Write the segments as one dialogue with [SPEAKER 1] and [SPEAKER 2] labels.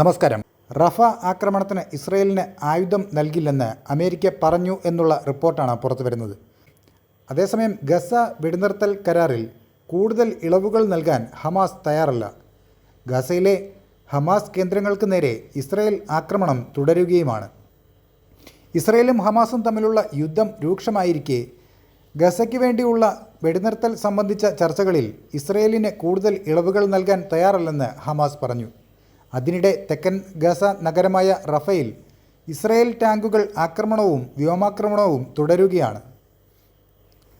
[SPEAKER 1] നമസ്കാരം. റഫ ആക്രമണത്തിന് ഇസ്രയേലിന് ആയുധം നൽകില്ലെന്ന് അമേരിക്ക പറഞ്ഞു എന്നുള്ള റിപ്പോർട്ടാണ് പുറത്തുവരുന്നത്. അതേസമയം ഗസ വെടിനിർത്തൽ കരാറിൽ കൂടുതൽ ഇളവുകൾ നൽകാൻ ഹമാസ് തയ്യാറല്ല. ഗസയിലെ ഹമാസ് കേന്ദ്രങ്ങൾക്ക് നേരെ ഇസ്രയേൽ ആക്രമണം തുടരുകയുമാണ്. ഇസ്രയേലും ഹമാസും തമ്മിലുള്ള യുദ്ധം രൂക്ഷമായിരിക്കെ ഗസയ്ക്ക് വേണ്ടിയുള്ള വെടിനിർത്തൽ സംബന്ധിച്ച ചർച്ചകളിൽ ഇസ്രയേലിന് കൂടുതൽ ഇളവുകൾ നൽകാൻ തയ്യാറല്ലെന്ന് ഹമാസ് പറഞ്ഞു. അതിനിടെ തെക്കൻ ഗസ നഗരമായ റഫയിൽ ഇസ്രയേൽ ടാങ്കുകൾ ആക്രമണവും വ്യോമാക്രമണവും തുടരുകയാണ്.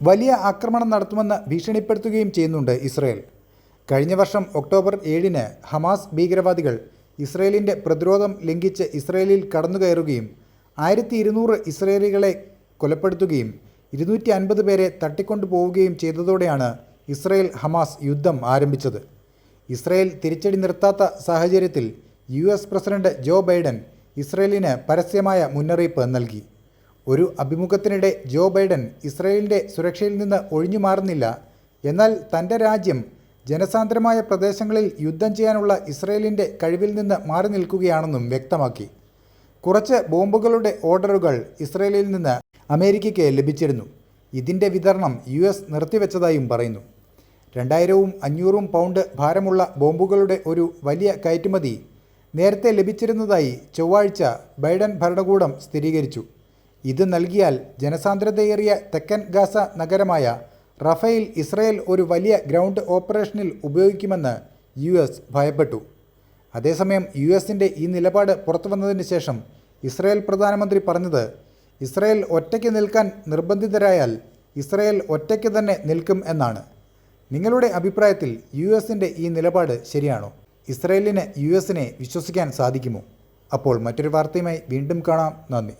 [SPEAKER 1] വലിയ ആക്രമണം നടത്തുമെന്ന് ഭീഷണിപ്പെടുത്തുകയും ചെയ്യുന്നുണ്ട് ഇസ്രയേൽ. കഴിഞ്ഞ വർഷം ഒക്ടോബർ ഏഴിന് ഹമാസ് ഭീകരവാദികൾ ഇസ്രയേലിന്റെ പ്രതിരോധം ലംഘിച്ച് ഇസ്രയേലിൽ കടന്നുകയറുകയും ആയിരത്തി ഇരുന്നൂറ് ഇസ്രയേലികളെ കൊലപ്പെടുത്തുകയും ഇരുന്നൂറ്റി അൻപത് പേരെ തട്ടിക്കൊണ്ടുപോവുകയും ചെയ്തതോടെയാണ് ഇസ്രയേൽ ഹമാസ് യുദ്ധം ആരംഭിച്ചത്. ഇസ്രയേൽ തിരിച്ചടി നിർത്താത്ത സാഹചര്യത്തിൽ U S president Joe Biden ഇസ്രയേലിന് പരസ്യമായ മുന്നറിയിപ്പ് നൽകി. ഒരു അഭിമുഖത്തിനിടെ ജോ ബൈഡൻ ഇസ്രയേലിന്റെ സുരക്ഷയിൽ നിന്ന് ഒഴിഞ്ഞു മാറുന്നില്ല. എന്നാൽ തന്റെ രാജ്യം ജനസാന്ദ്രമായ പ്രദേശങ്ങളിൽ യുദ്ധം ചെയ്യാനുള്ള ഇസ്രയേലിന്റെ കഴിവിൽ നിന്ന് മാറി നിൽക്കുകയാണെന്നും വ്യക്തമാക്കി. കുറച്ച് ബോംബുകളുടെ ഓർഡറുകൾ ഇസ്രയേലിൽ നിന്ന് അമേരിക്കയ്ക്ക് ലഭിച്ചിരുന്നു. ഇതിന്റെ വിതരണം യു എസ് നിർത്തിവെച്ചതായും പറയുന്നു. രണ്ടായിരവും അഞ്ഞൂറും പൗണ്ട് ഭാരമുള്ള ബോംബുകളുടെ ഒരു വലിയ കയറ്റുമതി നേരത്തെ ലഭിച്ചിരുന്നതായി ചൊവ്വാഴ്ച ബൈഡൻ ഭരണകൂടം സ്ഥിരീകരിച്ചു. ഇത് നൽകിയാൽ ജനസാന്ദ്രതയേറിയ തെക്കൻ ഗാസ നഗരമായ റഫേൽ ഇസ്രയേൽ ഒരു വലിയ ഗ്രൗണ്ട് ഓപ്പറേഷനിൽ ഉപയോഗിക്കുമെന്ന് യു എസ് ഭയപ്പെട്ടു. അതേസമയം യു എസിന്റെ ഈ നിലപാട് പുറത്തുവന്നതിന് ശേഷം ഇസ്രയേൽ പ്രധാനമന്ത്രി പറഞ്ഞത് ഇസ്രയേൽ ഒറ്റയ്ക്ക് നിൽക്കാൻ നിർബന്ധിതരായാൽ ഇസ്രയേൽ ഒറ്റയ്ക്ക് തന്നെ നിൽക്കും എന്നാണ്. നിങ്ങളുടെ അഭിപ്രായത്തിൽ യു എസിന്റെ ഈ നിലപാട് ശരിയാണോ? ഇസ്രയേലിന് യു എസിനെ വിശ്വസിക്കാൻ സാധിക്കുമോ? അപ്പോൾ മറ്റൊരു വാർത്തയുമായി വീണ്ടും കാണാം. നന്ദി.